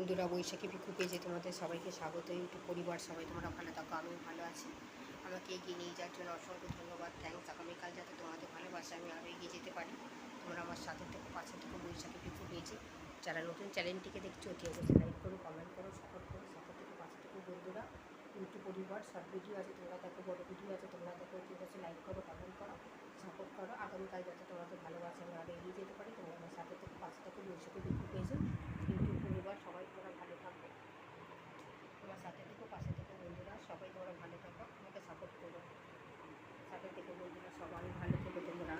বন্ধুরা বৈশাখী ভিক্ষু পেজে তোমাদের সবাইকে স্বাগত, ইউটিউব পরিবার সবাই তোমরা ভালো থাকো, আমিও ভালো আছি। আমাকে এগিয়ে নিয়ে যাওয়ার জন্য অসংখ্য ধন্যবাদ থ্যাংকস আগামীকাল যাতে তোমাদের ভালোবাসা আমি আরও এগিয়ে যেতে পারি, তোমরা আমার সাথে থেকে, পাশে থেকে বৈশাখী ভিক্ষু পেয়েছি যারা নতুন চ্যানেলটিকে দেখছ, অতি অবশ্যই লাইক করো কমেন্ট করো সাপোর্ট করো সাপোর্ট থেকে, পাশে থেকে বন্ধুরা। ইউটিউব পরিবার, সব ভিডিও আছে, তোমরা দেখো, বড় ভিডিও আছে, তোমরা দেখো, অতি অবশ্যই লাইক করো কমেন্ট করো সাপোর্ট করো। আগামীকাল যাতে তোমাদের ভালোবাসা আমি আরও এগিয়ে যেতে পারি, তোমরা আমার সাথে থেকে, পাশে থেকে বৈশাখী ভিক্ষু পেয়েছ ইউটিউব পরিবার সবাই তোমরা ভালো থাকবে তোমার সাথে থেকো পাশে থেকে বন্ধুরা সবাই তোমরা ভালো থাকো আমাকে সাপোর্ট করো সাথে থেকে বন্ধুরা সবাই ভালো থেকো তোমরা।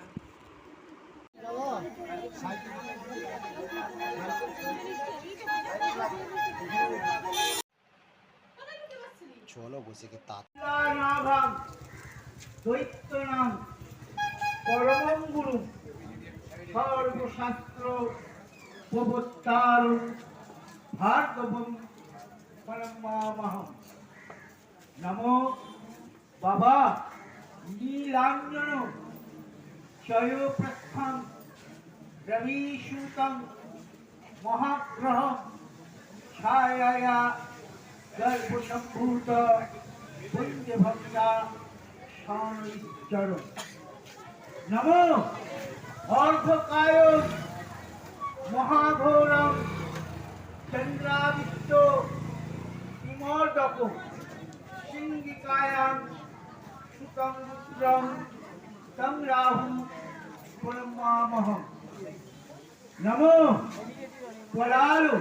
চলো বসে কে তা দৈত্য নাম পরমং গুরু সর্বশাস্ত্র প্রবত্তার ভার্গবম পরমামহম নমো বাবা। নীলাঞ্জন চয়োপ্রস্থম রবিসূতম মহাগ্রহ ছায়া গর্ভসম্ভূত পুণ্যভক্তা স্বামীচর নমো অর্ধকায় মহাঘোরম চন্দ্রাদিত্য বিমর্দক সিংহিকায়াম রুদ্রম তং রাহু পরমামহম নমো পরালো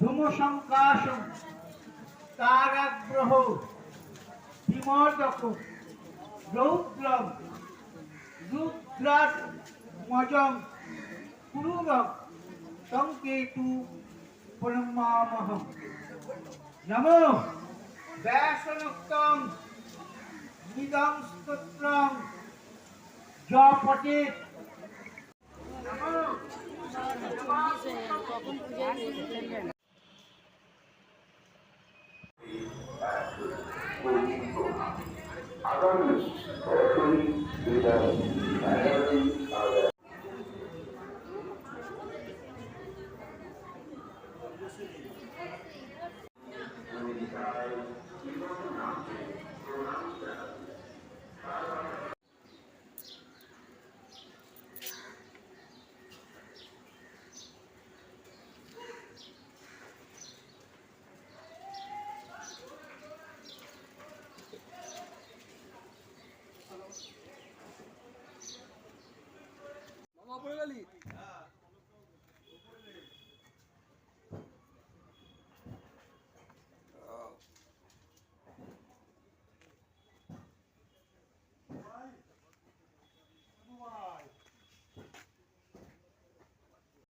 ধূমসংকাশম তারাগ্রহ বিমর্দক রৌদ্রম রুদ্রাট মজম কুরুরম সংকেতু পরমামহম নমো ব্যাসনোক্তম নিদং স্তোত্রম জপটে নমো ali.